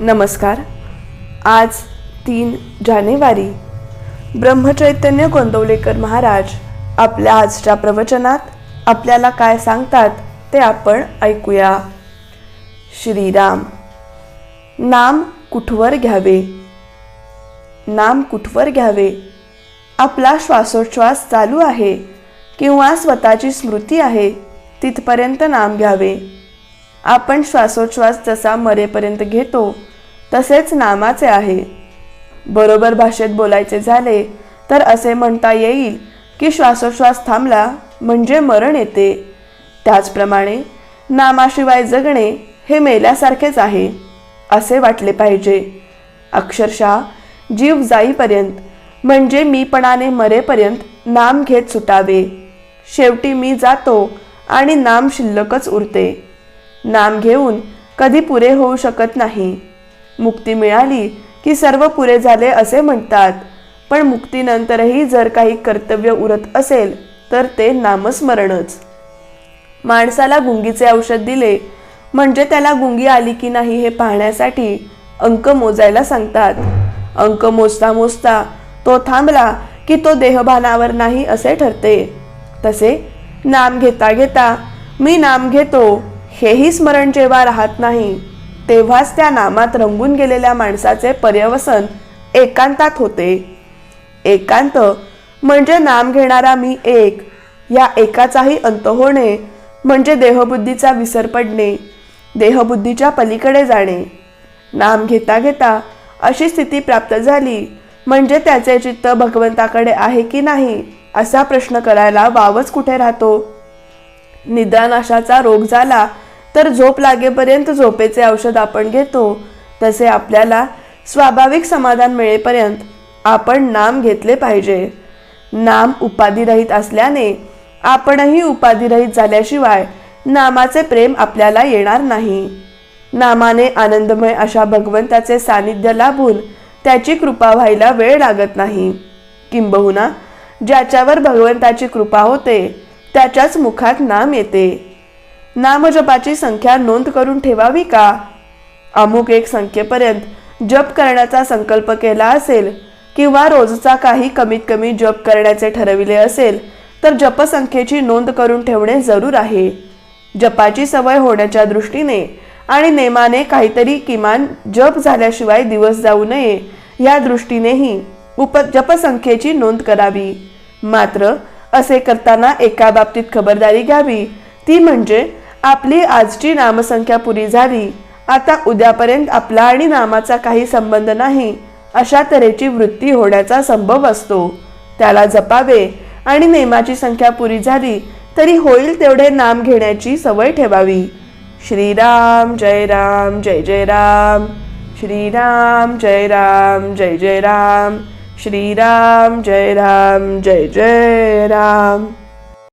नमस्कार. आज तीन जानेवारी ब्रह्मचैतन्य गोंदवलेकर महाराज आपल्या आजच्या प्रवचनात आपल्याला काय सांगतात ते आपण ऐकूया. श्रीराम नाम कुठवर घ्यावे? नाम कुठवर घ्यावे? आपला श्वासोच्छ्वास चालू आहे किंवा स्वतःची स्मृती आहे तिथपर्यंत नाम घ्यावे. आपण श्वासोच्छ्वास जसा मरेपर्यंत घेतो तसेच नामाचे आहे. बरोबर भाषेत बोलायचे झाले तर असे म्हणता येईल की श्वासोच्छ्वास थांबला म्हणजे मरण येते. त्याचप्रमाणे नामाशिवाय जगणे हे मेल्यासारखेच आहे असे वाटले पाहिजे. अक्षरशः जीव जाईपर्यंत म्हणजे मीपणाने मरेपर्यंत नाम घेत सुटावे. शेवटी मी जातो आणि नाम शिल्लकच उरते. नाम घेऊन कधी पुरे होऊ शकत नाही. मुक्ती मिळाली की सर्व पुरे झाले असे म्हणतात. पण मुक्तीनंतरही जर काही कर्तव्य उरत असेल तर ते नामस्मरणच. माणसाला गुंगीचे औषध दिले म्हणजे त्याला गुंगी आली की नाही हे पाहण्यासाठी अंक मोजायला सांगतात. अंक मोजता मोजता तो थांबला की तो देहभानावर नाही असे ठरते. तसे नाम घेता घेता मी नाम घेतो हेही स्मरण जेव्हा राहत नाही तेव्हाच त्या नामात रंगून गेलेल्या माणसाचे पर्यवसन एकांतात होते. एकांत म्हणजे नाम घेणारा मी एक या एकाचाही अंत होणे म्हणजे देहबुद्धीचा विसर पडणे देहबुद्धीच्या पलीकडे जाणे. नाम घेता घेता अशी स्थिती प्राप्त झाली म्हणजे त्याचे चित्त भगवंताकडे आहे की नाही असा प्रश्न करायला वावच कुठे राहतो? निदानाशाचा रोग झाला तर झोप लागेपर्यंत झोपेचे औषध आपण घेतो. तसे आपल्याला स्वाभाविक समाधान मिळेपर्यंत आपण नाम घेतले पाहिजे. नाम उपाधिरहित असल्याने आपणही उपाधिरहित झाल्याशिवाय नामाचे प्रेम आपल्याला येणार नाही. नामाने आनंदमय अशा भगवंताचे सानिध्य लाभून त्याची कृपा व्हायला वेळ लागत नाही. किंबहुना ज्याच्यावर भगवंताची कृपा होते त्याच्याच मुखात नाम येते. नामजपाची संख्या नोंद करून ठेवावी का? अमुक एक संख्येपर्यंत जप करण्याचा संकल्प केला असेल किंवा रोजचा काही कमीत कमी जप करण्याचे ठरविले असेल तर जपसंख्येची नोंद करून ठेवणे जरूर आहे. जपाची सवय होण्याच्या दृष्टीने आणि नेमाने काहीतरी किमान जप झाल्याशिवाय दिवस जाऊ नये या दृष्टीनेही उप जपसंख्येची नोंद करावी. मात्र असे करताना एका बाबतीत खबरदारी घ्यावी ती म्हणजे आपली आजची नामसंख्या पुरी झाली. आता उद्यापर्यंत आपला आणि नामाचा काही संबंध नाही अशा तऱ्हेची वृत्ती होण्याचा संभव असतो. त्याला जपावे आणि नेमाची संख्या पुरी झाली तरी होईल तेवढे नाम घेण्याची सवय ठेवावी. श्रीराम जय राम जय जय राम. श्रीराम जय राम जय जय राम. श्रीराम जय राम जय जय राम.